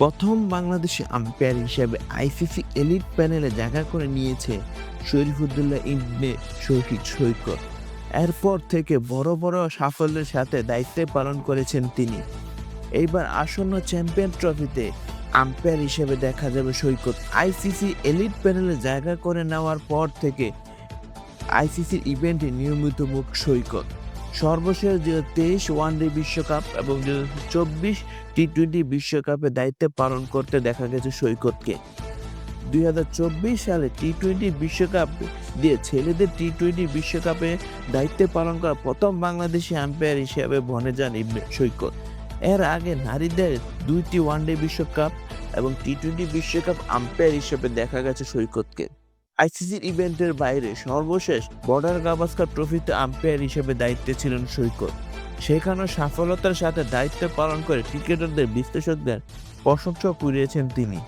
প্রথম বাংলাদেশি আম্পায়ার হিসেবে ICC elite প্যানেলে জায়গা করে নিয়েছে শরীফুদ্দুল্লাহ ইবনে শহীদ সৈকত। এরপর থেকে বড় বড় সাফল্যের সাথে দায়িত্ব পালন করেছেন তিনি। এইবার আসন্ন চ্যাম্পিয়ন ট্রফিতে আম্পায়ার হিসেবে দেখা যাবে সৈকত। আইসিসি এলিট প্যানেলে জায়গা করে নেওয়ার পর থেকে আইসিসির ইভেন্টে নিয়মিত মুখ সৈকত। সর্বশেষ দু তেইশ ওয়ানডে বিশ্বকাপ এবং দু চব্বিশ টি টোয়েন্টি বিশ্বকাপে দায়িত্ব পালন করতে দেখা গেছে সৈকতকে। দু হাজার চব্বিশ সালে টি টোয়েন্টি বিশ্বকাপ দিয়ে ছেলেদের টি টোয়েন্টি বিশ্বকাপে দায়িত্ব পালন করা প্রথম বাংলাদেশি আম্পায়ার হিসেবে বনে যান সৈকত। এর আগে নারীদের দুইটি ওয়ানডে বিশ্বকাপ এবং টি টোয়েন্টি বিশ্বকাপ আম্পায়ার হিসেবে দেখা গেছে সৈকতকে। আইসিসির ইভেন্টের বাইরে সর্বশেষ বর্ডার গাভাস্কার ট্রফিতে আম্পায়ার হিসেবে দায়িত্বে ছিলেন সৈকত। সেখানেও সফলতার সাথে দায়িত্ব পালন করে ক্রিকেটারদের বিশ্লেষকদের প্রশংসা কুড়িয়েছেন তিনি।